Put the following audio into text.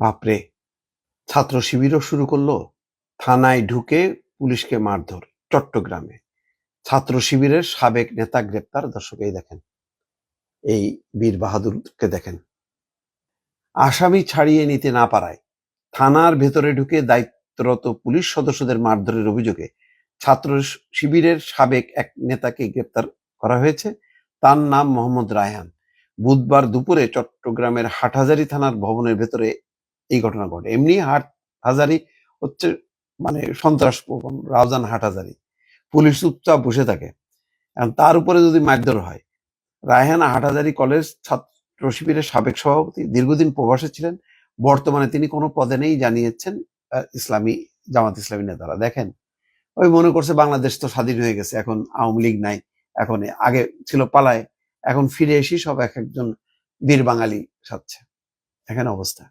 বাপরে, ছাত্র শিবিরও শুরু করল। থানায় ঢুকে পুলিশকে মারধর, চট্টগ্রামে। ছাত্র শিবিরের সাবেক নেতা গ্রেপ্তার, দর্শক, এই দেখেন। এই বীর বাহাদুরকে দেখেন। আসামি ছাড়িয়ে নিতে না পারায় থানার ভেতরে ঢুকে দায়িত্বরত পুলিশ সদস্যদের মারধরের অভিযোগে ছাত্র শিবিরের সাবেক এক নেতাকে গ্রেপ্তার করা হয়েছে। তার নাম মোহাম্মদ রায়হান। বুধবার দুপুরে চট্টগ্রামের হাটহাজারি থানার ভবনের ভেতরে এই ঘটনা ঘটে। এমনি হাট হাজারি হচ্ছে মানে সন্ত্রাস প্রবণ, রাউজান হাটহাজারি পুলিশ চুপচাপ বসে থাকে। তার উপরে যদি মারধর হয়, রায়হান হাটহাজারি কলেজ ছাত্র শিবিরের সাবেক সভাপতি দীর্ঘদিন প্রবাসে ছিলেন। বর্তমানে তিনি কোনো পদে নেই জানিয়েছেন ইসলামী, জামাত ইসলামী নেতারা। দেখেন, ওই মনে করছে বাংলাদেশ তো স্বাধীন হয়ে গেছে, এখন আওয়ামী লীগ নাই, এখন আগে ছিল পালায়, এখন ফিরে এসে সব এক একজন বীর বাঙালি সাচ্ছে এখানে অবস্থা।